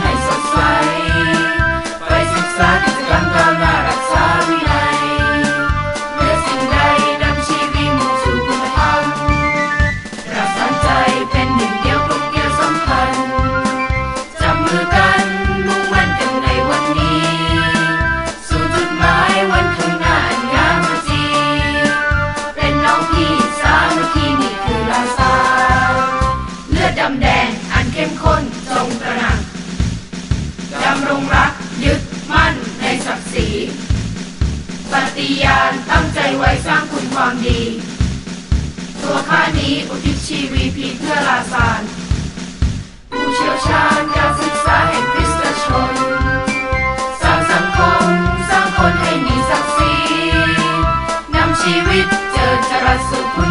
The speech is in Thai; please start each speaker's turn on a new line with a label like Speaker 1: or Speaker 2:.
Speaker 1: ให้สดใส ไปศึกษากิจกรรมการักษาวินัยเมื่อสิ่งใดนำชีวิตมุ่งสู่คุณธรรมรักษาใจเป็นหนึ่งเดียวกลมเกลียวสัมพันจับมือกันมุ่งมั่นกันในวันนี้ สู่จุดหมายวันข้งานงามประจีเป็นน้องพี่สามัคคีนีคือลาซาเลือดดำแดงอันเข้มข้น ดำรงรักยึดมั่นในศักดิ์ศรีปฏิญาณตั้งใจไว้สร้างคุณความดี ตัวข้านี้อุทิศชีวีพีเพื่อลาซานผู้เชี่ยวชาญการศึกษาแห่งคริสตชน สร้างสังคม สร้างคนให้มีศักดิ์ศรีนำชีวิตเจอจรัสสุข